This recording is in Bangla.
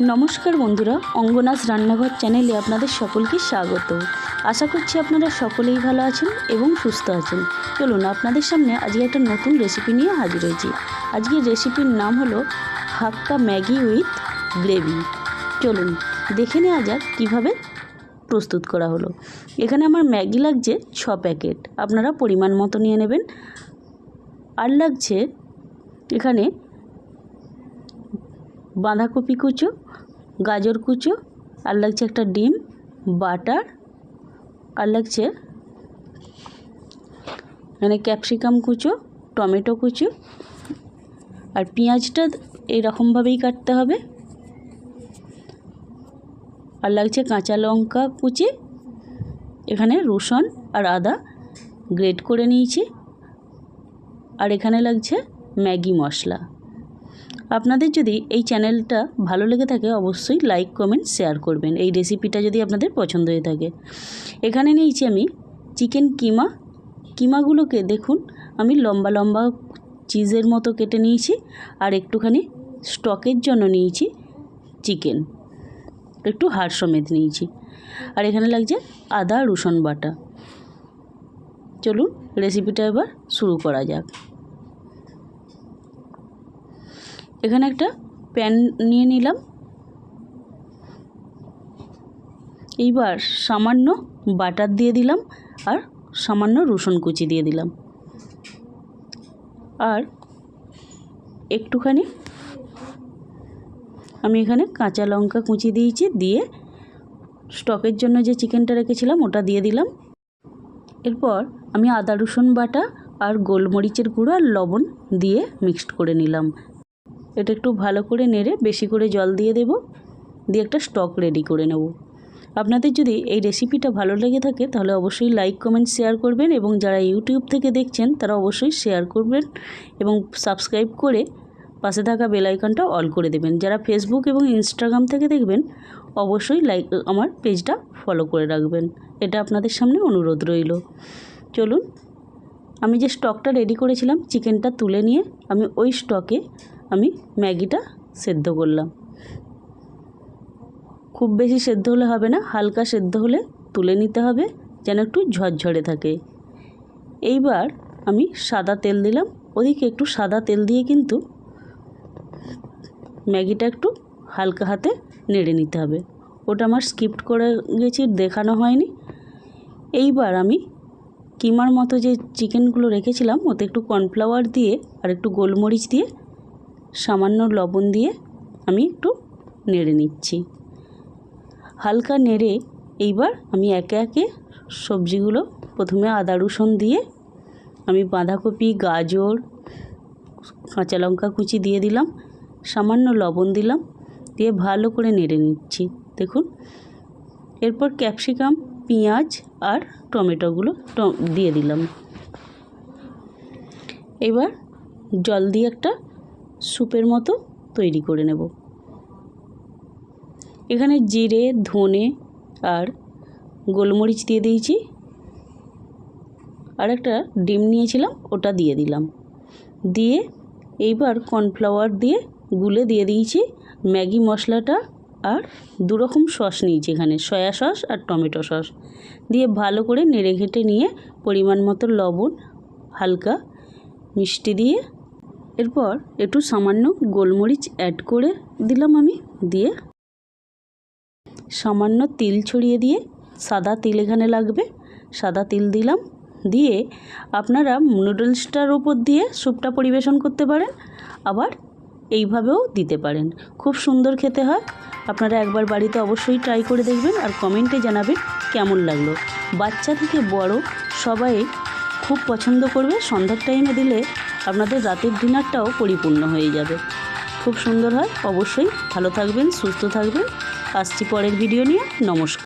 নমস্কার বন্ধুরা অঙ্গনাস রান্নাঘর চ্যানেলে আপনাদের সকলকে স্বাগত। আশা করছি আপনারা সকলেই ভালো আছেন এবং সুস্থ আছেন। চলুন আপনাদের সামনে আজকে একটা নতুন রেসিপি নিয়ে হাজির হয়েছি। আজকের রেসিপির নাম হলো হাক্কা ম্যাগি উইথ গ্রেভি। চলুন দেখে নেওয়া যাক কীভাবে প্রস্তুত করা হলো। এখানে আমার ম্যাগি লাগছে ছ প্যাকেট। আপনারা পরিমাণ মতো নিয়ে নেবেন। আর লাগছে এখানে বাঁধাকপি কুচো, গাজর কুচো, আর লাগছে একটা ডিম, বাটার, আর লাগছে এখানে ক্যাপসিকাম কুচো, টমেটো কুচো, আর পেঁয়াজটা এইরকমভাবেই কাটতে হবে। আর লাগছে কাঁচা লঙ্কা কুচি, এখানে রসুন আর আদা গ্রেট করে নিয়েছি। আর এখানে লাগছে ম্যাগি মশলা। আপনাদের যদি এই চ্যানেলটা ভালো লেগে থাকে, অবশ্যই লাইক, কমেন্ট, শেয়ার করবেন। এই রেসিপিটা যদি আপনাদের পছন্দ হয়ে থাকে। এখানে নিয়েছি আমি চিকেন কিমা। কিমাগুলোকে দেখুন, আমি লম্বা লম্বা চিজের মতো কেটে নিয়েছি আর একটুখানি স্টকের জন্য নিয়েছি চিকেন। একটু হাড় সমেত নিয়েছি। আর এখানে লাগছে আদা রসুন বাটা। চলুন রেসিপিটা এবার শুরু করা যাক। এখানে একটা প্যান নিয়ে নিলাম। এইবার সামান্য বাটার দিয়ে দিলাম আর সামান্য রসুন কুচি দিয়ে দিলাম। আর একটুখানি আমি এখানে কাঁচা লঙ্কা কুচি দিয়েছি, দিয়ে স্টকের জন্য যে চিকেনটা রেখেছিলাম ওটা দিয়ে দিলাম। এরপর আমি আদা রসুন বাটা আর গোলমরিচের গুঁড়ো আর লবণ দিয়ে মিক্সড করে নিলাম। এটা একটু ভালো করে নেড়ে বেশি করে জল দিয়ে দেব। দিয়ে একটা স্টক রেডি করে নেব। আপনাদের যদি এই রেসিপিটা ভালো লেগে থাকে, তাহলে অবশ্যই লাইক, কমেন্ট, শেয়ার করবেন এবং যারা ইউটিউব থেকে দেখছেন, তারা অবশ্যই শেয়ার করবেন এবং সাবস্ক্রাইব করে পাশে থাকা বেল আইকনটা অল করে দেবেন। যারা ফেসবুক এবং ইনস্টাগ্রাম থেকে দেখবেন, অবশ্যই লাইক, আমার পেজটা ফলো করে রাখবেন। এটা আপনাদের সামনে অনুরোধ রইল। চলুন, আমি যে স্টকটা রেডি করেছিলাম, চিকেনটা তুলে নিয়ে আমি ওই স্টকে আমি ম্যাগিটা সেদ্ধ করলাম। খুব বেশি সেদ্ধ হলে হবে না, হালকা সেদ্ধ হলে তুলে নিতে হবে, যেন একটু ঝরঝরে থাকে। এইবার আমি সাদা তেল দিলাম। ওদিকে একটু সাদা তেল দিয়ে কিন্তু ম্যাগিটা একটু হালকা হাতে নেড়ে নিতে হবে। ওটা আমার স্কিপ্ট করে গেছি, দেখানো হয়নি। এইবার আমি কিমার মতো যে চিকেনগুলো রেখেছিলাম, ওতে একটু কর্নফ্লাওয়ার দিয়ে আর একটু গোলমরিচ দিয়ে সামান্য লবণ দিয়ে আমি একটু নেড়ে নিচ্ছি। হালকা নেড়ে এইবার আমি একে একে সবজিগুলো প্রথমে আদা রসুন দিয়ে আমি বাঁধাকপি, গাজর, কাঁচা লঙ্কা কুচি দিয়ে দিলাম, সামান্য লবণ দিলাম, দিয়ে ভালো করে নেড়ে নিচ্ছি। দেখুন, এরপর ক্যাপসিকাম, পেঁয়াজ আর টমেটোগুলো দিয়ে দিলাম। এবার জল দিয়ে একটা স্যুপের মতো তৈরি করে নেব। এখানে জিরে, ধনে আর গোলমরিচ দিয়ে দিয়েছি। আর একটা ডিম নিয়েছিলাম, ওটা দিয়ে দিলাম। দিয়ে এইবার কর্নফ্লাওয়ার দিয়ে গুলে দিয়ে দিয়েছি ম্যাগি মশলাটা আর দুরকম সস নিয়েছি এখানে, সয়া সস আর টমেটো সস। দিয়ে ভালো করে নেড়ে ঘেটে নিয়ে পরিমাণ মতো লবণ, হালকা মিষ্টি দিয়ে এরপর একটু সামান্য গোলমরিচ অ্যাড করে দিলাম আমি, দিয়ে সামান্য তিল ছড়িয়ে দিয়ে, সাদা তিল এখানে লাগবে, সাদা তিল দিলাম, দিয়ে আপনারা নুডলসটার ওপর দিয়ে স্যুপটা পরিবেশন করতে পারেন, আবার এইভাবেও দিতে পারেন। খুব সুন্দর খেতে হয়, আপনারা একবার বাড়িতে অবশ্যই ট্রাই করে দেখবেন আর কমেন্টে জানাবেন কেমন লাগল। বাচ্চা থেকে বড় সবাই খুব পছন্দ করবে, সন্ধ্যার টাইমে দিলে আপনাদের রাতের ডিনারটাও পরিপূর্ণ হয়ে যাবে। খুব সুন্দর হয়। অবশ্যই ভালো থাকবেন, সুস্থ থাকবেন। আসছি পরের ভিডিও নিয়ে। নমস্কার।